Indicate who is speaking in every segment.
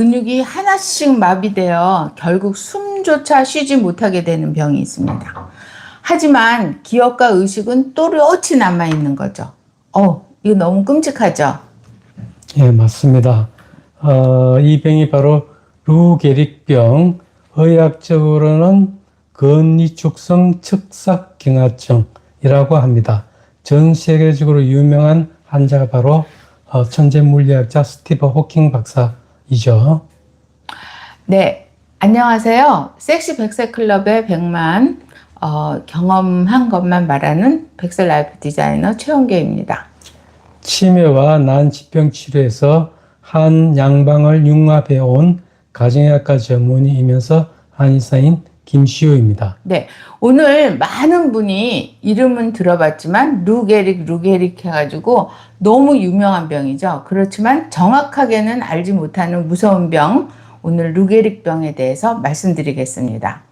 Speaker 1: 근육이 하나씩 마비되어 결국 숨조차 쉬지 못하게 되는 병이 있습니다. 하지만 기억과 의식은 또렷이 남아있는 거죠. 어, 이거 너무 끔찍하죠?
Speaker 2: 예, 맞습니다. 어, 이 병이 바로 루게릭병, 의학적으로는 근위축성 측삭경화증이라고 합니다. 전 세계적으로 유명한 환자가 바로 어, 천재 물리학자 스티브 호킹 박사 이죠.
Speaker 1: 네, 안녕하세요. 섹시 백세 클럽의 백만 어, 경험한 것만 말하는 백세 라이프 디자이너 최원계입니다.
Speaker 2: 치매와 난치병 치료에서 한 양방을 융합해 온 가정의학과 전문의이면서 한의사인 김시호입니다.
Speaker 1: 네, 오늘 많은 분이 이름은 들어봤지만 루게릭, 루게릭 해가지고 너무 유명한 병이죠. 그렇지만 정확하게는 알지 못하는 무서운 병, 오늘 루게릭 병에 대해서 말씀드리겠습니다.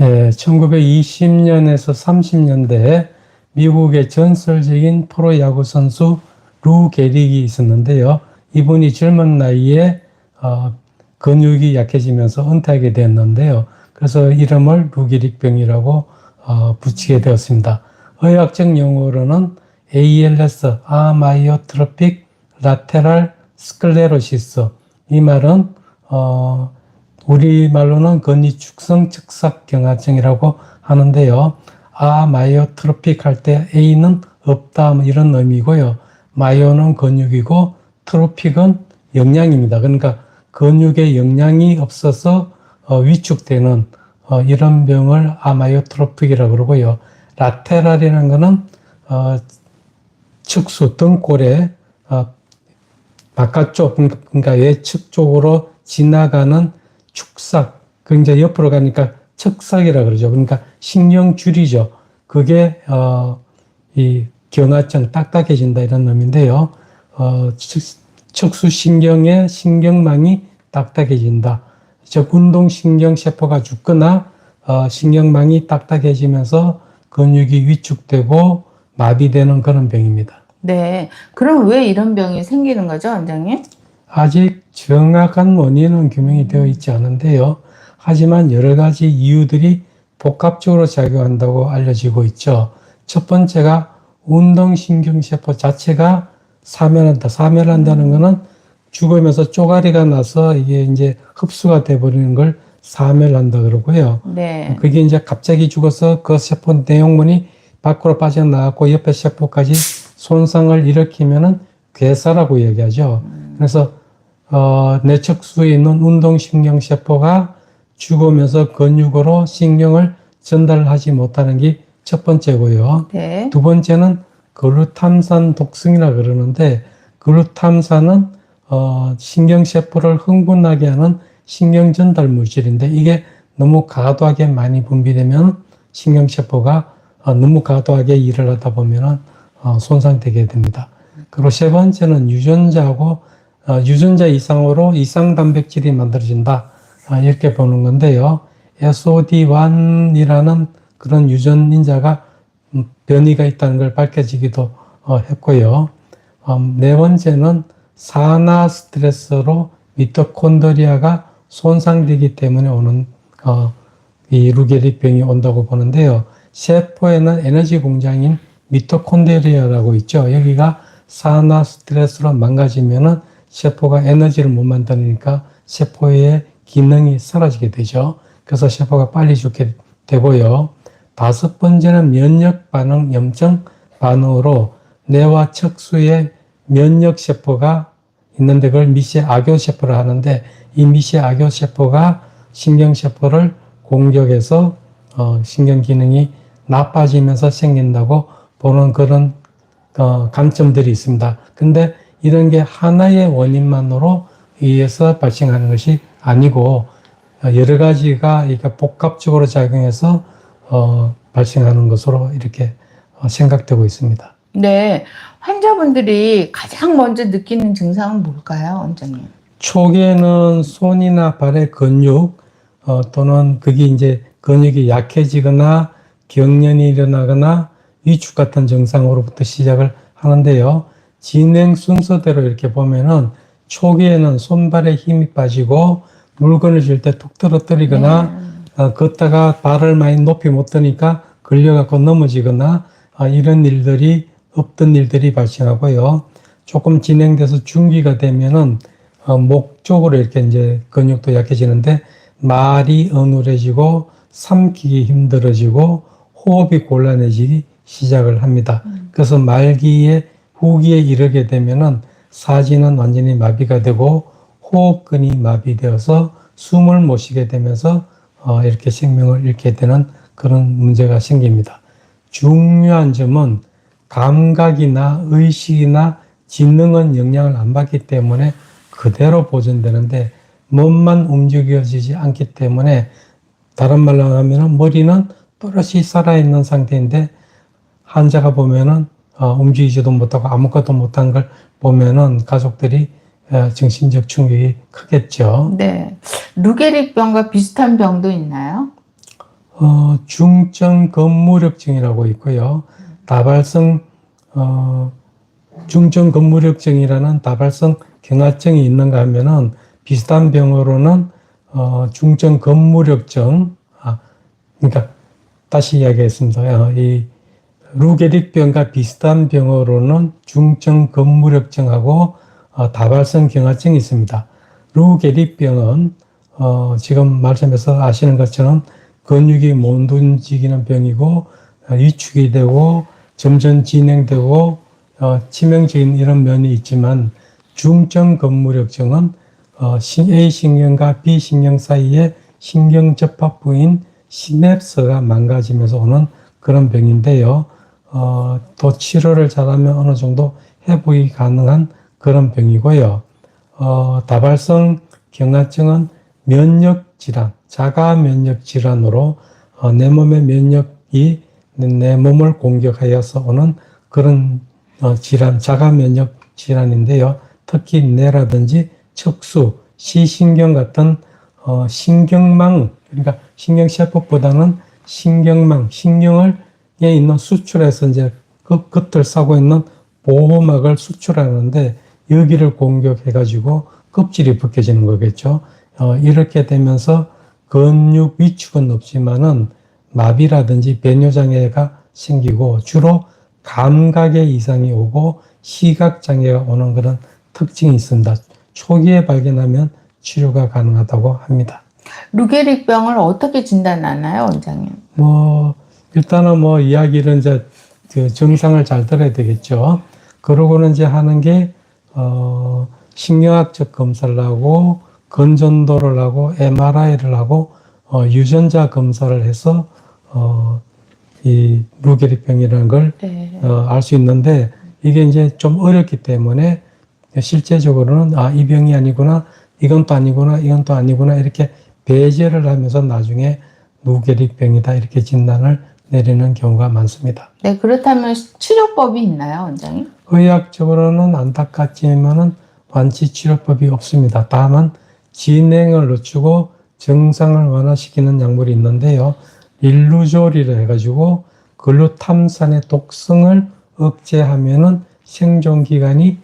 Speaker 2: 예, 1920년에서 30년대 미국의 전설적인 프로야구 선수 루 게릭이 있었는데요. 이분이 젊은 나이에 어, 근육이 약해지면서 은퇴하게 되었는데요. 그래서 이름을 루게릭병이라고 어, 붙이게 되었습니다. 의학적 용어로는 ALS, 아마이오트로픽 라테랄 스클레로시스. 이 말은 어, 우리 말로는 근위축성 측삭경화증이라고 하는데요. 아, 마이오트로픽 할 때 A는 없다 뭐 이런 의미고요. 마이오는 근육이고 트로픽은 영양입니다. 그러니까 근육에 영양이 없어서 어, 위축되는 어, 이런 병을 아마이오트로픽이라고 그러고요. 라테랄이라는 거는 어, 측수 등골의 어, 바깥쪽 그러니까 외측 쪽으로 지나가는 축삭 굉장히 옆으로 가니까 척삭이라 그러죠. 그러니까 신경줄이죠. 그게 어, 이 경화증 딱딱해진다 이런 의미인데요. 어, 척수 신경의 신경망이 딱딱해진다. 즉 운동신경 세포가 죽거나 어, 신경망이 딱딱해지면서 근육이 위축되고 마비되는 그런 병입니다.
Speaker 1: 네, 그럼 왜 이런 병이 생기는 거죠, 원장님?
Speaker 2: 아직 정확한 원인은 규명이 되어 있지 않은데요. 하지만 여러 가지 이유들이 복합적으로 작용한다고 알려지고 있죠. 첫 번째가 운동신경세포 자체가 사멸한다. 사멸한다는 것은 죽으면서 쪼가리가 나서 이게 이제 흡수가 돼버리는 걸 사멸한다 그러고요.
Speaker 1: 네.
Speaker 2: 그게 이제 갑자기 죽어서 그 세포 내용물이 밖으로 빠져나가고 옆에 세포까지 손상을 일으키면은 괴사라고 얘기하죠. 그래서 어, 내척수에 있는 운동신경 세포가 죽으면서 근육으로 신경을 전달하지 못하는 게 첫 번째고요.
Speaker 1: 네.
Speaker 2: 두 번째는 글루탐산 독성이라 그러는데 글루탐산은 어, 신경세포를 흥분하게 하는 신경 전달 물질인데 이게 너무 과도하게 많이 분비되면 신경세포가 어, 너무 과도하게 일을 하다 보면은 어, 손상되게 됩니다. 그리고 세 번째는 유전자하고 어, 유전자 이상으로 이상 단백질이 만들어진다 어, 이렇게 보는 건데요. SOD1이라는 그런 유전 인자가 음, 변이가 있다는 걸 밝혀지기도 어, 했고요. 음, 네 번째는 산화 스트레스로 미토콘드리아가 손상되기 때문에 오는 어, 이 루게릭병이 온다고 보는데요. 세포에는 에너지 공장인 미토콘드리아라고 있죠. 여기가 산화 스트레스로 망가지면은 세포가 에너지를 못 만드니까 세포의 기능이 사라지게 되죠. 그래서 세포가 빨리 죽게 되고요. 다섯 번째는 면역 반응 염증 반응으로 뇌와 척수에 면역 세포가 있는데 그걸 미세 악교 세포를 하는데 이 미세 악교 세포가 신경 세포를 공격해서 어, 신경 기능이 나빠지면서 생긴다고 보는 그런 어, 관점들이 있습니다. 근데 이런 게 하나의 원인만으로 의해서 발생하는 것이 아니고 어, 여러 가지가 이게 복합적으로 작용해서 어, 발생하는 것으로 이렇게 어, 생각되고 있습니다.
Speaker 1: 네. 환자분들이 가장 먼저 느끼는 증상은 뭘까요, 원장님?
Speaker 2: 초기에는 손이나 발의 근육 어, 또는 그게 이제 근육이 약해지거나 경련이 일어나거나 위축 같은 증상으로부터 시작을 하는데요. 진행 순서대로 이렇게 보면은 초기에는 손발에 힘이 빠지고 물건을 줄 때 툭 떨어뜨리거나 어, 걷다가 발을 많이 높이 못 드니까 걸려갖고 넘어지거나 아, 이런 일들이 없던 일들이 발생하고요. 조금 진행돼서 중기가 되면은 어, 목 쪽으로 이렇게 이제 근육도 약해지는데 말이 어눌해지고 삼키기 힘들어지고 호흡이 곤란해지기 시작을 합니다. 그래서 말기에 후기에 이르게 되면은 사지는 완전히 마비가 되고 호흡근이 마비되어서 숨을 못 쉬게 되면서 어, 이렇게 생명을 잃게 되는 그런 문제가 생깁니다. 중요한 점은 감각이나 의식이나 지능은 영향을 안 받기 때문에 그대로 보존되는데 몸만 움직여지지 않기 때문에 다른 말로 하면 머리는 또렷이 살아있는 상태인데 환자가 보면은 어, 움직이지도 못하고 아무것도 못한 걸 보면은 가족들이 어, 정신적 충격이 크겠죠.
Speaker 1: 네. 루게릭병과 비슷한 병도 있나요?
Speaker 2: 어, 중증 근무력증이라고 있고요. 다발성 어, 중증 근무력증이라는 다발성 경화증이 있는가 하면은 비슷한 병으로는 어, 중증 근무력증 아, 그러니까 다시 이야기했습니다. 어, 이 루게릭병과 비슷한 병으로는 중증 근무력증하고 어, 다발성 경화증이 있습니다. 루게릭병은 어, 지금 말씀해서 아시는 것처럼 근육이 못 움직이는 병이고 어, 위축이 되고 점점 진행되고 어, 치명적인 이런 면이 있지만 중증 근무력증은 어, 신- A 신경과 B 신경 사이에 신경 접합 부인 시냅스가 망가지면서 오는 그런 병인데요. 어, 또 치료를 잘하면 어느 정도 회복이 가능한 그런 병이고요. 어, 다발성 경화증은 면역 질환, 자가 면역 질환으로 어, 내 몸의 면역이 내 몸을 공격하여서 오는 그런 어, 질환, 자가 면역 질환인데요. 특히 뇌라든지 척수, 시신경 같은 어, 신경망, 그러니까 신경세포보다는 신경망, 신경을 에 있는 수출해서 이제 그 끝을 싸고 있는 보호막을 수출하는데 여기를 공격해가지고 껍질이 벗겨지는 거겠죠. 어, 이렇게 되면서 근육 위축은 없지만은 마비라든지 배뇨장애가 생기고 주로 감각에 이상이 오고 시각장애가 오는 그런 특징이 있습니다. 초기에 발견하면 치료가 가능하다고 합니다.
Speaker 1: 루게릭병을 어떻게 진단하나요, 원장님?
Speaker 2: 뭐 일단은 뭐 이야기를 이제 그 정상을 잘 들어야 되겠죠. 그러고는 이제 하는 게 어, 신경학적 검사를 하고 건전도를 하고 MRI를 하고 어, 유전자 검사를 해서 어, 이 루게릭병이라는 걸
Speaker 1: 네.
Speaker 2: 어, 알수 있는데 이게 이제 좀 어렵기 때문에 실제적으로는 아, 이 병이 아니구나, 이건 또 아니구나, 이건 또 아니구나 이렇게 배제를 하면서 나중에 루게릭병이다 이렇게 진단을 내리는 경우가 많습니다.
Speaker 1: 네, 그렇다면 치료법이 있나요, 원장님?
Speaker 2: 의학적으로는 안타깝지만은 완치 치료법이 없습니다. 다만 진행을 늦추고 정상을 완화시키는 약물이 있는데요. 일루졸이라 해가지고 글루탐산의 독성을 억제하면은 생존 기간이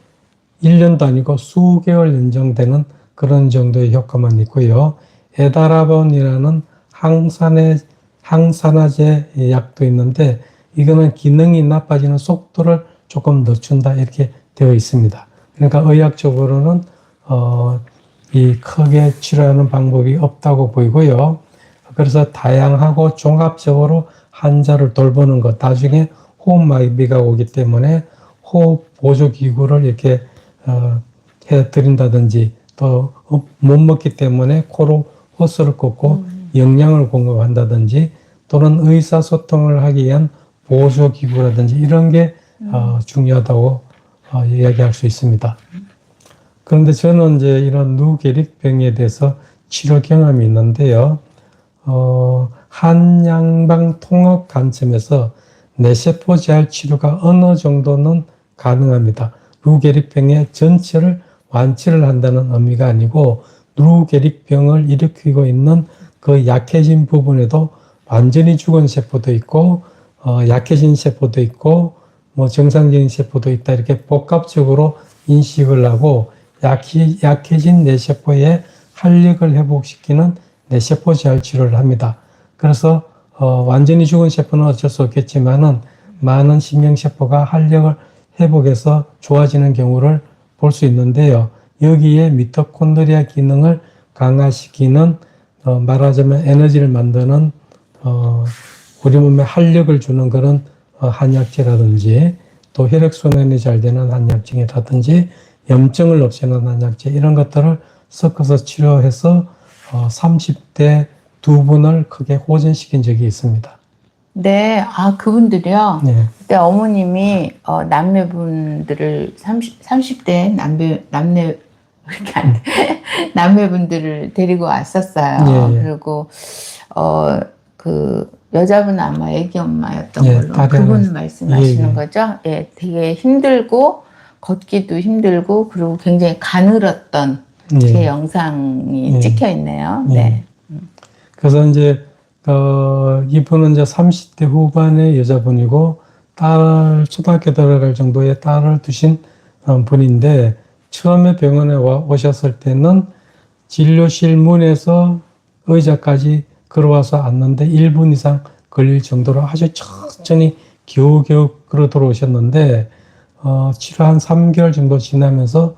Speaker 2: 1년도 아니고 수개월 연장되는 그런 정도의 효과만 있고요. 에다라본이라는 항산의 항산화제 약도 있는데 이거는 기능이 나빠지는 속도를 조금 늦춘다 이렇게 되어 있습니다. 그러니까 의학적으로는 어, 이 크게 치료하는 방법이 없다고 보이고요. 그래서 다양하고 종합적으로 환자를 돌보는 것, 나중에 호흡 마비가 오기 때문에 호흡 보조 기구를 이렇게 어, 해 드린다든지 또 못 먹기 때문에 코로 호스를 꽂고 영양을 공급한다든지 또는 의사소통을 하기 위한 보조 기구라든지 이런 게 어, 중요하다고 어, 이야기할 수 있습니다. 그런데 저는 이제 이런 누게릭병에 대해서 치료 경험이 있는데요. 어, 한양방 통합 관점에서 재활 치료가 어느 정도는 가능합니다. 루게릭병의 전체를 완치를 한다는 의미가 아니고 루게릭병을 일으키고 있는 그 약해진 부분에도 완전히 죽은 세포도 있고 어, 약해진 세포도 있고 뭐 정상적인 세포도 있다 이렇게 복합적으로 인식을 하고 약해, 약해진 뇌세포의 활력을 회복시키는 뇌 세포 재활 치료를 합니다. 그래서 어, 완전히 죽은 세포는 어쩔 수 없겠지만은 많은 신경세포가 활력을 회복해서 좋아지는 경우를 볼 수 있는데요. 여기에 미토콘드리아 기능을 강화시키는 어, 말하자면 에너지를 만드는 어, 우리 몸에 활력을 주는 그런 어, 한약제라든지 또 혈액순환이 잘 되는 한약증이라든지 염증을 없애는 한약제 이런 것들을 섞어서 치료해서 어, 30대 두 분을 크게 호전시킨 적이 있습니다.
Speaker 1: 네, 아 그분들이요.
Speaker 2: 네.
Speaker 1: 그때 어머님이 어, 남매분들을 30, 30대 남매 남매 이렇게 안 돼. 남매분들을 데리고 왔었어요.
Speaker 2: 예, 예.
Speaker 1: 그리고 어 그 여자분 아마 애기 엄마였던
Speaker 2: 예,
Speaker 1: 걸로
Speaker 2: 다른
Speaker 1: 그분
Speaker 2: 말-
Speaker 1: 말씀하시는
Speaker 2: 예, 예.
Speaker 1: 거죠. 예, 되게 힘들고 걷기도 힘들고 그리고 굉장히 가늘었던 제
Speaker 2: 예.
Speaker 1: 영상이
Speaker 2: 예.
Speaker 1: 찍혀 있네요.
Speaker 2: 예.
Speaker 1: 네.
Speaker 2: 그래서 이제 어, 이분은 이제 30대 후반의 여자분이고 딸 초등학교 들어갈 정도의 딸을 두신 어, 분인데 처음에 병원에 와, 오셨을 때는 진료실 문에서 의자까지 걸어와서 앉는데 1분 이상 걸릴 정도로 아주 천천히 겨우겨우 걸어 들어오셨는데 어, 치료 한 3개월 정도 지나면서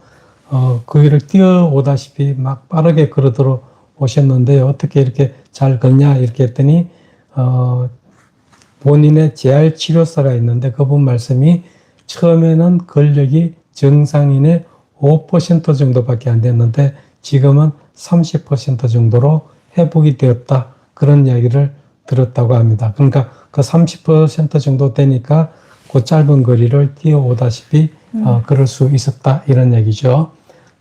Speaker 2: 어, 그 길을 뛰어오다시피 막 빠르게 걸어 들어 오셨는데 어떻게 이렇게 잘 걷냐 이렇게 했더니 어, 본인의 재활 치료사가 있는데 그분 말씀이 처음에는 근력이 정상인의 5% 정도밖에 안 됐는데 지금은 30% 정도로 회복이 되었다. 그런 이야기를 들었다고 합니다. 그러니까 그 30% 정도 되니까 그 짧은 거리를 뛰어오다시피 어, 걸을 수 있었다. 이런 얘기죠.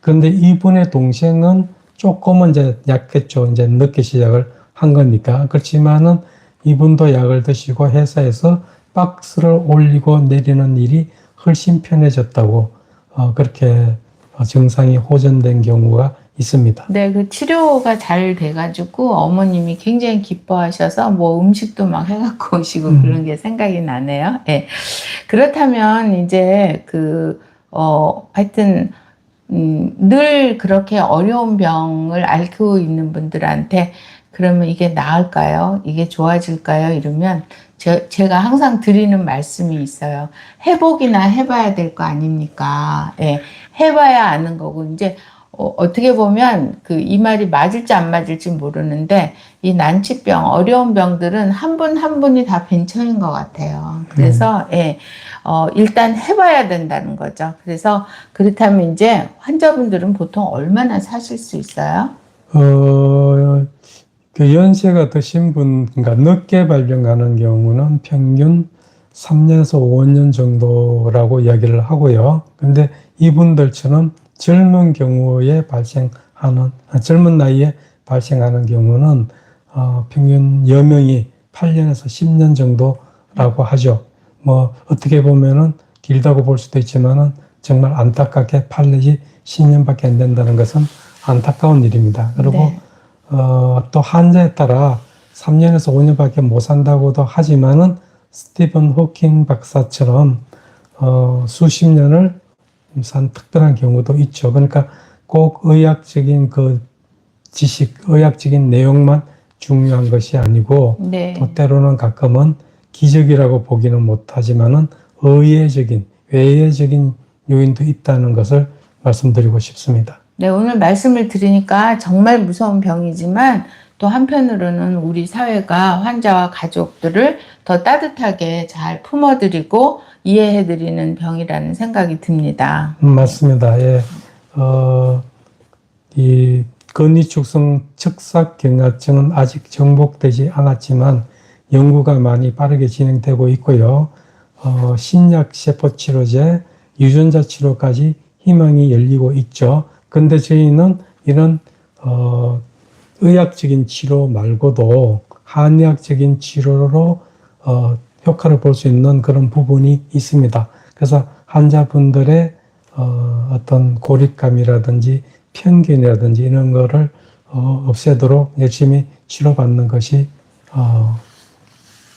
Speaker 2: 그런데 이분의 동생은 조금은 이제 약했죠. 이제 늦게 시작을 한 거니까. 그렇지만은 이분도 약을 드시고 회사에서 박스를 올리고 내리는 일이 훨씬 편해졌다고 어, 그렇게 어, 증상이 호전된 경우가 있습니다.
Speaker 1: 네, 그 치료가 잘 돼가지고 어머님이 굉장히 기뻐하셔서 뭐 음식도 막 해갖고 오시고
Speaker 2: 음.
Speaker 1: 그런 게 생각이 나네요. 예. 그렇다면 이제 그, 어, 하여튼, 음, 늘 그렇게 어려운 병을 앓고 있는 분들한테 그러면 이게 나을까요? 이게 좋아질까요? 이러면 제, 제가 항상 드리는 말씀이 있어요. 회복이나 해봐야 될 거 아닙니까? 예. 해봐야 아는 거고, 이제 어, 어떻게 보면 그 이 말이 맞을지 안 맞을지 모르는데 이 난치병 어려운 병들은 한 분한 분이 다 벤처인 것 같아요. 그래서 예, 어, 일단 해봐야 된다는 거죠. 그래서 그렇다면 이제 환자분들은 보통 얼마나 사실 수 있어요?
Speaker 2: 어, 그 연세가 드신 분, 그러니까 늦게 발병하는 경우는 평균 3년에서 5년 정도라고 이야기를 하고요. 근데 이분들처럼 젊은 경우에 발생하는, 아, 젊은 나이에 발생하는 경우는 어, 평균 여명이 8년에서 10년 정도라고 하죠. 뭐 어떻게 보면은 길다고 볼 수도 있지만은 정말 안타깝게 8 내지 10년밖에 안 된다는 것은 안타까운 일입니다. 그리고
Speaker 1: 네.
Speaker 2: 어, 또 환자에 따라 3년에서 5년밖에 못 산다고도 하지만은 스티븐 호킹 박사처럼 어, 수십 년을 산 특별한 경우도 있죠. 그러니까 꼭 의학적인 그 지식, 의학적인 내용만 중요한 것이 아니고
Speaker 1: 네.
Speaker 2: 또 때로는 가끔은 기적이라고 보기는 못하지만은 의외적인 외예적인 요인도 있다는 것을 말씀드리고 싶습니다.
Speaker 1: 네, 오늘 말씀을 들으니까 정말 무서운 병이지만 또 한편으로는 우리 사회가 환자와 가족들을 더 따뜻하게 잘 품어드리고 이해해드리는 병이라는 생각이 듭니다.
Speaker 2: 음, 맞습니다. 예. 어, 이 근위축성 척삭경화증은 아직 정복되지 않았지만 연구가 많이 빠르게 진행되고 있고요. 어, 신약 세포 치료제, 유전자 치료까지 희망이 열리고 있죠. 근데 저희는 이런 어, 의학적인 치료 말고도 한의학적인 치료로 어, 효과를 볼 수 있는 그런 부분이 있습니다. 그래서 환자분들의 어, 어떤 고립감이라든지 편견이라든지 이런 거를 어, 없애도록 열심히 치료받는 것이 어,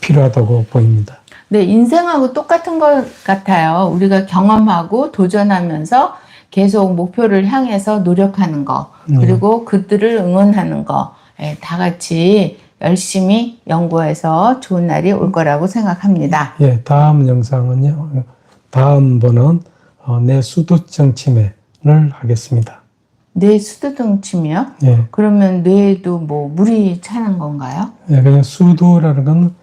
Speaker 2: 필요하다고 보입니다.
Speaker 1: 네, 인생하고 똑같은 것 같아요. 우리가 경험하고 도전하면서 계속 목표를 향해서 노력하는 거,
Speaker 2: 네.
Speaker 1: 그리고 그들을 응원하는 거, 예, 다 같이 열심히 연구해서 좋은 날이 올 거라고 생각합니다.
Speaker 2: 예, 다음 영상은요. 다음 번은 어, 내 수두증 치매를 하겠습니다.
Speaker 1: 뇌 수두등침이요?
Speaker 2: 예,
Speaker 1: 그러면 뇌에도 뭐 물이 차는 건가요?
Speaker 2: 예 그냥 수두라는 건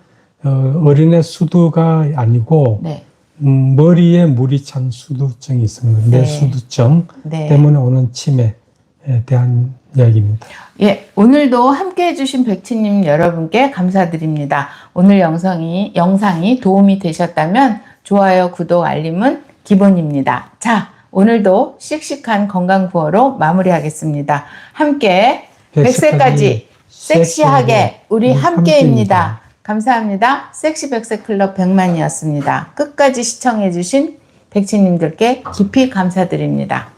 Speaker 2: 어, 어린애 수두가 아니고
Speaker 1: 네.
Speaker 2: 음, 머리에 물이 찬 수두증이 있습니다. 뇌
Speaker 1: 네.
Speaker 2: 수두증
Speaker 1: 네.
Speaker 2: 때문에 오는 치매에 대한 이야기입니다.
Speaker 1: 예, 오늘도 함께 해주신 백치님 여러분께 감사드립니다. 오늘 영상이, 영상이 도움이 되셨다면 좋아요, 구독, 알림은 기본입니다. 자, 오늘도 씩씩한 건강 구호로 마무리하겠습니다. 함께 100세까지 섹시하게 우리
Speaker 2: 함께입니다.
Speaker 1: 감사합니다. 섹시 백세 클럽 백만이었습니다. 끝까지 시청해주신 백치님들께 깊이 감사드립니다.